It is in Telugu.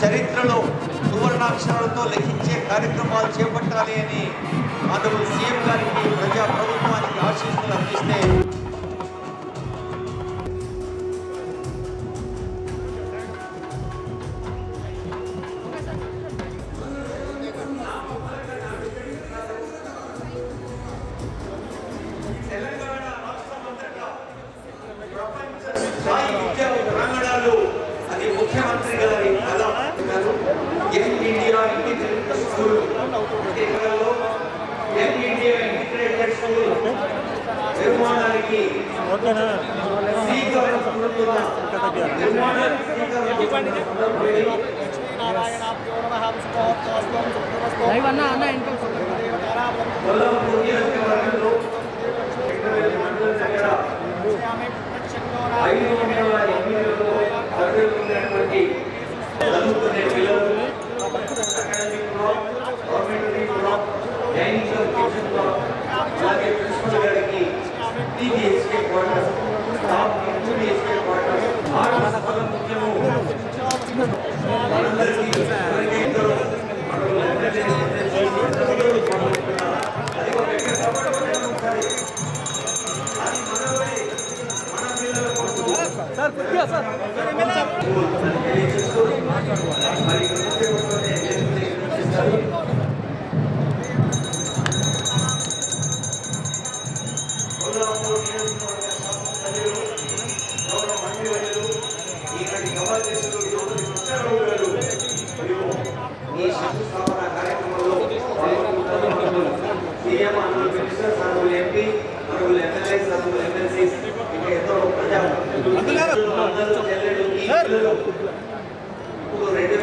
చరిత్రలో సువర్ణాక్షరాలతో లెఖించే కార్యక్రమాలు చేపట్టాలి అని మాధవులు సీఎం గారికి ప్రజా ప్రభుత్వానికి ఆశీస్సులు అందిస్తే స్థాయి విద్యా అది ముఖ్యమంత్రి గారి అన్న అన్న ఇంట్లో ఐదు వందల ఎనిమిదిలో ఉన్నటువంటి చదువుకునే పిల్లలు academic block block dining kitchen block అలాగే సార్ కొద్దిగా సార్. సీఎం అనుగులు మినిస్టర్ సనుగులు ఎంపీ అనుగులు ఎమ్మెల్యే సనుగులు ఎమ్మెల్సీస్ ఇంకా ఎంతో రెండు